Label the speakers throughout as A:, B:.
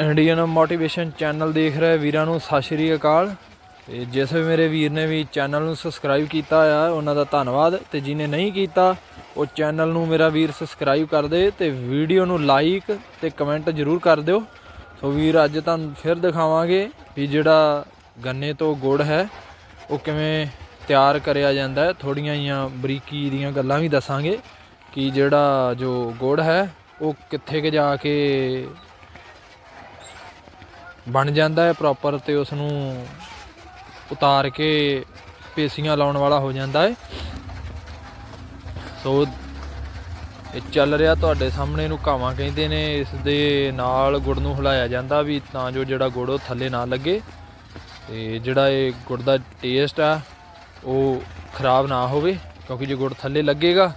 A: Indian motivation channel ਦੇਖ ਰਹੇ ਵੀਰਾਂ ਨੂੰ ਸਤਿ ਸ਼੍ਰੀ ਅਕਾਲ। ਤੇ ਜਿਸ ਵੀ ਮੇਰੇ ਵੀਰ ਨੇ ਵੀ ਚੈਨਲ ਨੂੰ ਸਬਸਕ੍ਰਾਈਬ ਕੀਤਾ ਆ, ਉਹਨਾਂ ਦਾ ਧੰਨਵਾਦ। ਤੇ ਜਿਹਨੇ ਨਹੀਂ ਕੀਤਾ, ਉਹ ਚੈਨਲ ਨੂੰ ਮੇਰਾ ਵੀਰ ਸਬਸਕ੍ਰਾਈਬ ਕਰ ਦੇ ਤੇ ਵੀਡੀਓ ਨੂੰ ਲਾਈਕ ਤੇ ਕਮੈਂਟ ਜ਼ਰੂਰ ਕਰ ਦਿਓ। ਸੋ ਵੀਰ, ਅੱਜ ਤੁਹਾਨੂੰ ਫਿਰ ਦਿਖਾਵਾਂਗੇ ਵੀ ਜਿਹੜਾ ਗੰਨੇ ਤੋਂ ਗੁੜ ਹੈ, ਉਹ ਕਿਵੇਂ ਤਿਆਰ ਕਰਿਆ ਜਾਂਦਾ ਹੈ। ਥੋੜੀਆਂ ਜੀਆਂ ਬਰੀਕੀ ਦੀਆਂ ਗੱਲਾਂ ਵੀ ਦੱਸਾਂਗੇ ਕਿ ਜਿਹੜਾ ਜੋ ਗੁੜ ਹੈ, ਉਹ ਕਿੱਥੇ ਕਿ ਜਾ ਕੇ ਬਣ ਜਾਂਦਾ ਹੈ ਪ੍ਰੋਪਰ ਤੇ ਉਸ ਨੂੰ ਉਤਾਰ ਕੇ ਪੇਸੀਆਂ ਲਾਉਣ ਵਾਲਾ ਹੋ ਜਾਂਦਾ ਹੈ। ਸੋ ਇਹ ਚੱਲ ਰਿਹਾ ਤੁਹਾਡੇ ਸਾਹਮਣੇ ਨੂੰ ਘਾਵਾਂ ਕਹਿੰਦੇ ਨੇ, ਇਸ ਦੇ ਨਾਲ ਗੁੜ ਨੂੰ ਹਿਲਾਇਆ ਜਾਂਦਾ ਵੀ ਤਾਂ ਜੋ ਜਿਹੜਾ ਗੁੜ ਉਹ ਥੱਲੇ ਨਾ ਲੱਗੇ ਤੇ ਜਿਹੜਾ ਇਹ ਗੁੜ ਦਾ ਟੇਸਟ ਆ, ਉਹ ਖਰਾਬ ਨਾ ਹੋਵੇ, ਕਿਉਂਕਿ ਜੇ ਗੁੜ ਥੱਲੇ ਲੱਗੇਗਾ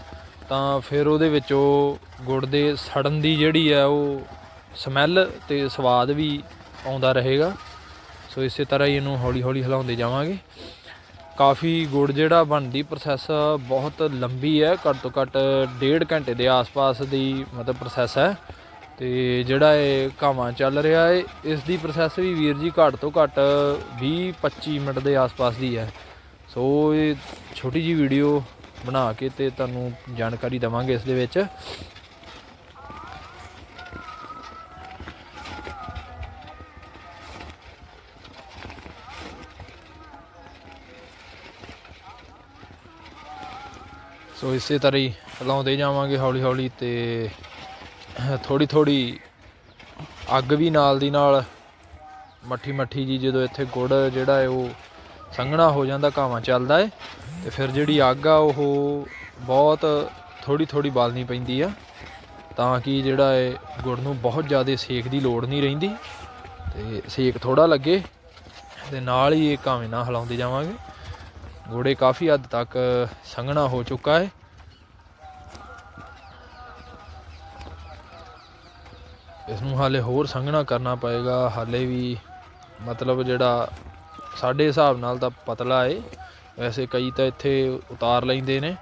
A: ਤਾਂ ਫਿਰ ਉਹਦੇ ਵਿੱਚੋਂ ਗੁੜ ਦੇ ਸੜਨ ਦੀ ਜਿਹੜੀ ਆ, ਉਹ ਸਮੈਲ ਤੇ ਸਵਾਦ ਵੀ ਆਉਂਦਾ ਰਹੇਗਾ। ਸੋ ਇਸੇ ਤਰ੍ਹਾਂ ਹੀ ਇਹਨੂੰ ਹੌਲੀ ਹੌਲੀ ਹਿਲਾਉਂਦੇ ਜਾਵਾਂਗੇ। ਕਾਫੀ ਗੁੜ ਜਿਹੜਾ ਬਣਦੀ ਪ੍ਰੋਸੈਸ ਬਹੁਤ ਲੰਬੀ ਹੈ, ਘੱਟ ਤੋਂ ਘੱਟ ਡੇਢ ਘੰਟੇ ਦੇ ਆਸ-ਪਾਸ ਦੀ ਮਤਲਬ ਪ੍ਰੋਸੈਸ ਹੈ। ਤੇ ਜਿਹੜਾ ਇਹ ਕਾਵਾਂ ਚੱਲ ਰਿਹਾ ਹੈ, ਇਸ ਦੀ ਪ੍ਰੋਸੈਸ ਵੀ ਵੀਰ ਜੀ ਘੱਟ ਤੋਂ ਘੱਟ 20-25 ਮਿੰਟ ਦੇ ਆਸ-ਪਾਸ ਦੀ ਹੈ। ਸੋ ਇਹ ਛੋਟੀ ਜੀ ਵੀਡੀਓ ਬਣਾ ਕੇ ਤੇ ਤੁਹਾਨੂੰ ਜਾਣਕਾਰੀ ਦਵਾਂਗੇ ਇਸ ਦੇ ਵਿੱਚ। ਸੋ ਇਸੇ ਤਰ੍ਹਾਂ ਹੀ ਹਿਲਾਉਂਦੇ ਜਾਵਾਂਗੇ ਹੌਲੀ ਹੌਲੀ ਤੇ ਥੋੜੀ ਥੋੜੀ ਅੱਗ ਵੀ ਨਾਲ ਦੀ ਨਾਲ ਮੱਠੀ ਮੱਠੀ ਜੀ ਜਦੋਂ ਇੱਥੇ ਗੁੜ ਜਿਹੜਾ ਹੈ ਉਹ ਸੰਘਣਾ ਹੋ ਜਾਂਦਾ, ਘਾਵਾਂ ਚੱਲਦਾ ਹੈ ਤੇ ਫਿਰ ਜਿਹੜੀ ਅੱਗ ਆ ਉਹ ਬਹੁਤ ਥੋੜੀ ਥੋੜੀ ਬਾਲਣੀ ਪੈਂਦੀ ਆ ਤਾਂ ਕਿ ਜਿਹੜਾ ਹੈ ਗੁੜ ਨੂੰ ਬਹੁਤ ਜ਼ਿਆਦਾ ਸੇਕ ਦੀ ਲੋੜ ਨਹੀਂ ਰਹਿੰਦੀ ਤੇ ਸੇਕ ਥੋੜਾ ਲੱਗੇ ਤੇ ਨਾਲ ਹੀ ਇਹ ਘਾਵੇਂ ਨਾਲ ਹਿਲਾਉਂਦੇ ਜਾਵਾਂਗੇ। ਗੋੜੇ ਕਾਫੀ ਹੱਦ ਤੱਕ ਸੰਘਣਾ ਹੋ ਚੁੱਕਾ ਹੈ ਇਸ ਨੂੰ ਹਾਲੇ ਹੋਰ ਸੰਘਣਾ ਕਰਨਾ ਪਏਗਾ ਹਾਲੇ ਵੀ ਮਤਲਬ ਜਿਹੜਾ ਸਾਡੇ ਹਿਸਾਬ ਨਾਲ ਤਾਂ ਪਤਲਾ ਏ ਵੈਸੇ ਕਈ ਤਾਂ ਇੱਥੇ ਉਤਾਰ ਲੈਂਦੇ ਨੇ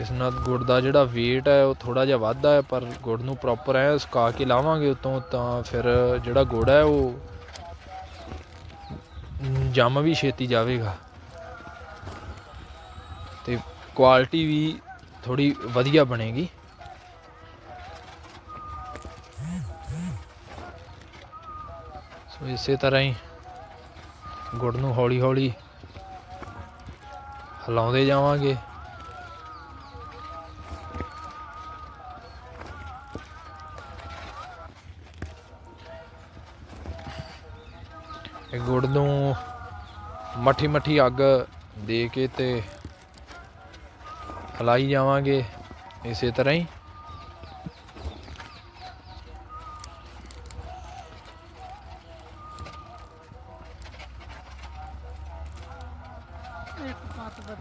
A: ਇਸ ਨਾਲ ਗੁੜ ਦਾ ਜਿਹੜਾ weight ਹੈ ਉਹ ਥੋੜਾ ਜਿਹਾ ਵੱਧਦਾ ਹੈ ਪਰ ਗੁੜ ਨੂੰ ਪ੍ਰੋਪਰ ਐ ਸੁਕਾ ਕੇ ਲਾਵਾਂਗੇ ਉਤੋਂ ਤਾਂ ਫਿਰ ਜਿਹੜਾ ਗੁੜ ਹੈ ਉਹ ਜੰਮ ਵੀ ਛੇਤੀ ਜਾਵੇਗਾ ਤੇ ਕੁਆਲਿਟੀ ਵੀ ਥੋੜੀ ਵਧੀਆ ਬਣੇਗੀ। ਸੋ ਇਸੇ ਤਰ੍ਹਾਂ ਹੀ ਗੁੜ ਨੂੰ ਹੌਲੀ ਹੌਲੀ ਹਿਲਾਉਂਦੇ ਜਾਵਾਂਗੇ। ਇਹ ਗੁੜ ਨੂੰ ਮੱਠੀ ਮੱਠੀ ਅੱਗ ਦੇ ਕੇ ਤੇ ਹਲਾਈ ਜਾਵਾਂਗੇ ਇਸੇ ਤਰ੍ਹਾਂ ਹੀ।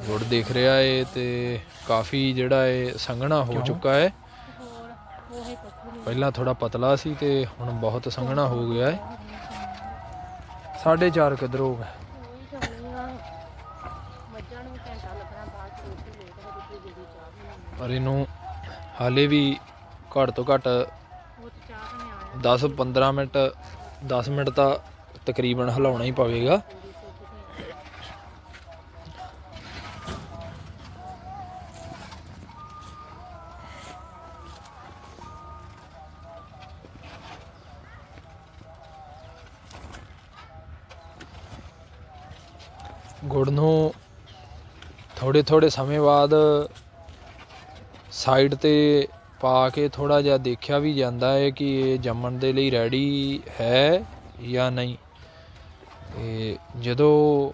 A: ਗੁੜ ਦੇਖ ਰਿਹਾ ਏ ਤੇ ਕਾਫੀ ਜਿਹੜਾ ਏ ਸੰਘਣਾ ਹੋ ਚੁੱਕਾ ਹੈ ਪਹਿਲਾਂ ਥੋੜਾ ਪਤਲਾ ਸੀ ਤੇ ਹੁਣ ਬਹੁਤ ਸੰਘਣਾ ਹੋ ਗਿਆ ਹੈ ਸਾਢੇ ਚਾਰ ਕਿਧਰ ਹੋ ਪਰ ਇਹਨੂੰ ਹਾਲੇ ਵੀ ਘੱਟ ਤੋਂ ਘੱਟ 10 15 ਮਿੰਟ 10 ਮਿੰਟ ਤਾਂ ਤਕਰੀਬਨ ਹਿਲਾਉਣਾ ਹੀ ਪਵੇਗਾ। ਗੁੜ ਨੂੰ ਥੋੜੇ ਥੋੜੇ ਸਮੇਂ ਬਾਅਦ ਸਾਈਡ ਤੇ ਪਾ ਕੇ ਥੋੜਾ ਜਿਹਾ ਦੇਖਿਆ ਵੀ ਜਾਂਦਾ ਹੈ ਕਿ ਇਹ ਜੰਮਣ ਦੇ ਲਈ ਰੈਡੀ ਹੈ ਜਾਂ ਨਹੀਂ। ਤੇ ਜਦੋਂ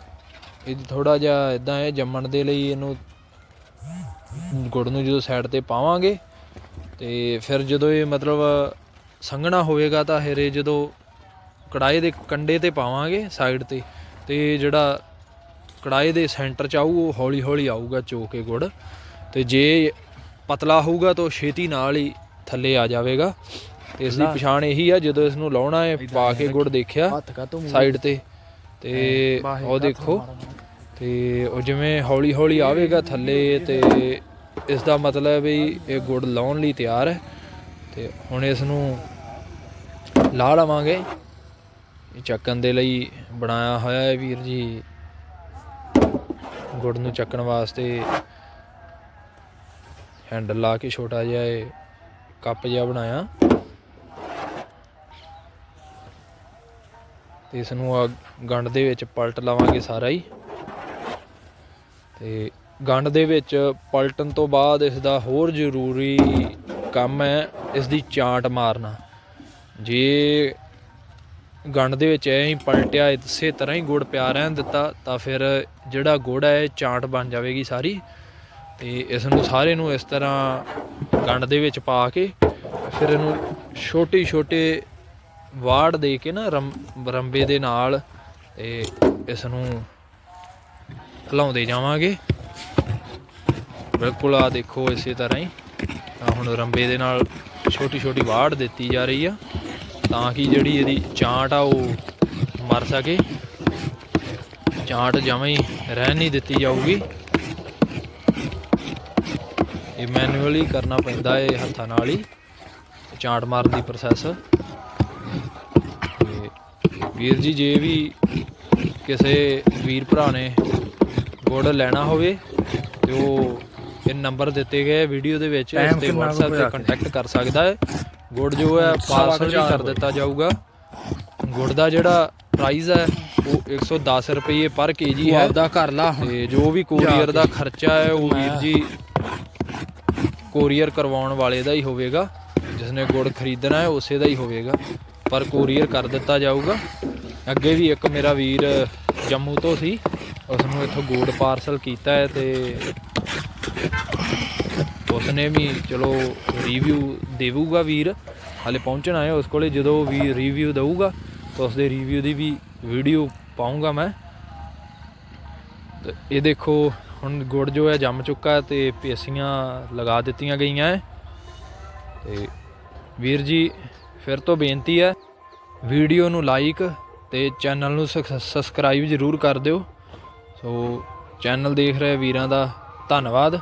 A: ਇਹ ਥੋੜਾ ਜਿਹਾ ਇਦਾਂ ਹੈ ਜੰਮਣ ਦੇ ਲਈ ਇਹਨੂੰ ਗੁੜ ਨੂੰ ਜਦੋਂ ਸਾਈਡ ਤੇ ਪਾਵਾਂਗੇ ਤੇ ਫਿਰ ਜਦੋਂ ਇਹ ਮਤਲਬ ਸੰਘਣਾ ਹੋਵੇਗਾ ਤਾਂ ਫਿਰ ਇਹ ਜਦੋਂ ਕੜਾਏ ਦੇ ਕੰਡੇ ਤੇ ਪਾਵਾਂਗੇ ਸਾਈਡ ਤੇ ਤੇ ਜਿਹੜਾ ਕੜਾਏ ਦੇ ਸੈਂਟਰ ਚ ਆਊ, ਉਹ ਹੌਲੀ ਹੌਲੀ ਆਊਗਾ ਚੋ ਕੇ ਗੁੜ। ਤੇ ਜੇ ਪਤਲਾ ਹੋਊਗਾ ਤਾਂ ਛੇਤੀ ਨਾਲ ਹੀ ਥੱਲੇ ਆ ਜਾਵੇਗਾ। ਇਸ ਦੀ ਪਛਾਣ ਇਹੀ ਆ ਜਦੋਂ ਇਸ ਨੂੰ ਲਾਉਣਾ ਹੈ ਪਾ ਕੇ ਗੁੜ ਦੇਖਿਆ ਸਾਈਡ ਤੇ। ਤੇ ਉਹ ਦੇਖੋ ਤੇ ਉਹ ਜਿਵੇਂ ਹੌਲੀ ਹੌਲੀ ਆਵੇਗਾ ਥੱਲੇ ਤੇ ਇਸ ਦਾ ਮਤਲਬ ਵੀ ਇਹ ਗੁੜ ਲਾਉਣ ਲਈ ਤਿਆਰ ਹੈ। ਤੇ ਹੁਣ ਇਸ ਨੂੰ ਲਾ ਲਵਾਂਗੇ। ਇਹ ਚੱਕਣ ਦੇ ਲਈ ਬਣਾਇਆ ਹੋਇਆ ਹੈ ਵੀਰ ਜੀ। ਗੁੜ ਨੂੰ ਚੱਕਣ ਵਾਸਤੇ ਹੈਂਡਲ ਲਾ ਕੇ ਛੋਟਾ ਜਿਹਾ ਇਹ ਕੱਪ ਜਿਹਾ ਬਣਾਇਆ। ਤੇ ਇਸ ਨੂੰ ਆ ਗੰਡ ਦੇ ਵਿੱਚ ਪਲਟ ਲਵਾਂਗੇ ਸਾਰਾ ਹੀ। ਤੇ ਗੰਢ ਦੇ ਵਿੱਚ ਪਲਟਣ ਤੋਂ ਬਾਅਦ ਇਸ ਦਾ ਹੋਰ ਜ਼ਰੂਰੀ ਕੰਮ ਹੈ ਇਸ ਦੀ ਚਾਂਟ ਮਾਰਨਾ। ਜੇ ਗੰਢ ਦੇ ਵਿੱਚ ਐਂ ਹੀ ਪਲਟਿਆ, ਇਸੇ ਤਰ੍ਹਾਂ ਹੀ ਗੁੜ ਪਿਆ ਰਹਿਣ ਦਿੱਤਾ, ਤਾਂ ਫਿਰ ਜਿਹੜਾ ਗੁੜ ਹੈ ਇਹ ਚਾਂਟ ਬਣ ਜਾਵੇਗੀ ਸਾਰੀ। ਤੇ ਇਸ ਨੂੰ ਸਾਰੇ ਨੂੰ ਇਸ ਤਰ੍ਹਾਂ ਗੰਡ ਦੇ ਵਿੱਚ ਪਾ ਕੇ ਫਿਰ ਇਹਨੂੰ ਛੋਟੇ ਛੋਟੇ ਵਾੜ ਦੇ ਕੇ ਨਾ ਰੰਬ- ਰੰਬੇ ਦੇ ਨਾਲ ਤੇ ਇਸ ਨੂੰ ਹਿਲਾਉਂਦੇ ਜਾਵਾਂਗੇ। ਬਿਲਕੁਲ ਆ ਦੇਖੋ ਇਸੇ ਤਰ੍ਹਾਂ ਹੀ। ਤਾਂ ਹੁਣ ਰੰਬੇ ਦੇ ਨਾਲ ਛੋਟੀ ਛੋਟੀ ਵਾੜ ਦਿੱਤੀ ਜਾ ਰਹੀ ਆ। ਤਾਂ ਕਿ ਜਿਹੜੀ ਇਹਦੀ ਚਾਂਟ ਆ ਉਹ ਮਰ ਸਕੇ। ਚਾਂਟ ਜਮਾਂ ਹੀ ਰਹਿਣ ਨਹੀਂ ਦਿੱਤੀ ਜਾਊਗੀ। ਇਹ ਮੈਨੂਅਲੀ ਕਰਨਾ ਪੈਂਦਾ ਹੈ ਹੱਥਾਂ ਨਾਲ ਹੀ। ਚਾਂਟ ਮਾਰਨ ਦੀ ਪ੍ਰੋਸੈਸ ਤੇ ਵੀਰ ਜੀ ਜੇ ਵੀ ਕਿਸੇ ਵੀਰ ਭਰਾ ਨੇ ਗੁੜ ਲੈਣਾ ਹੋਵੇ ਤੇ ਉਹ ਇਹ ਨੰਬਰ ਦਿੱਤੇ ਗਏ ਵੀਡੀਓ ਦੇ ਵਿੱਚ ਇਸ ਤੇ WhatsApp ਤੇ ਕੰਟੈਕਟ ਕਰ ਸਕਦਾ ਹੈ। ਗੁੜ ਜੋ ਹੈ ਪਾਰਸਲ ਵੀ ਕਰ ਦਿੱਤਾ ਜਾਊਗਾ। ਗੁੜ ਦਾ ਜਿਹੜਾ ਪ੍ਰਾਈਸ ਹੈ ਉਹ 110 ਰੁਪਏ ਪਰ ਕੇਜੀ ਹੈ।
B: ਆਪਦਾ ਘਰ ਲਾ
A: ਤੇ ਜੋ ਵੀ ਕੋਰੀਅਰ ਦਾ ਖਰਚਾ ਹੈ ਉਹ ਵੀਰ ਜੀ ਕੋਰੀਅਰ ਕਰਵਾਉਣ ਵਾਲੇ ਦਾ ਹੀ ਹੋਵੇਗਾ ਜਿਸ ਨੇ ਗੁੜ ਖਰੀਦਣਾ ਹੈ, ਉਸੇ ਦਾ ਹੀ ਹੋਵੇਗਾ, ਪਰ ਕੋਰੀਅਰ ਕਰ ਦਿੱਤਾ ਜਾਊਗਾ। ਅੱਗੇ ਵੀ ਇੱਕ ਮੇਰਾ ਵੀਰ ਜੰਮੂ ਤੋਂ ਸੀ ਉਸ ਨੂੰ ਇੱਥੋਂ ਗੁੜ ਪਾਰਸਲ ਕੀਤਾ ਹੈ ਤੇ ਉਸਨੇ ਵੀ ਚਲੋ ਰਿਵਿਊ ਦੇਵੂਗਾ ਵੀਰ, ਹਾਲੇ ਪਹੁੰਚਣਾ ਹੈ ਉਸ ਕੋਲੇ, ਜਦੋਂ ਵੀ ਰਿਵਿਊ ਦਊਗਾ, ਤਾਂ ਉਸ ਦੇ ਰਿਵਿਊ ਦੀ ਵੀ ਵੀਡੀਓ ਪਾਉਂਗਾ ਮੈਂ। ਤੇ ਇਹ ਦੇਖੋ ਹੁਣ ਗੁੜ ਜੋ ਹੈ ਜੰਮ ਚੁੱਕਾ ਹੈ ਤੇ ਪੇਸੀਆਂ ਲਗਾ ਦਿੱਤੀਆਂ ਗਈਆਂ ਹੈ। ਤੇ ਵੀਰ ਜੀ, ਫਿਰ ਤੋਂ ਬੇਨਤੀ ਹੈ, ਵੀਡੀਓ ਨੂੰ ਲਾਈਕ ਤੇ ਚੈਨਲ ਨੂੰ ਸਬਸਕ੍ਰਾਈਬ ਜ਼ਰੂਰ ਕਰ ਦਿਓ। ਸੋ ਚੈਨਲ ਦੇਖ ਰਹੇ ਵੀਰਾਂ ਦਾ ਧੰਨਵਾਦ।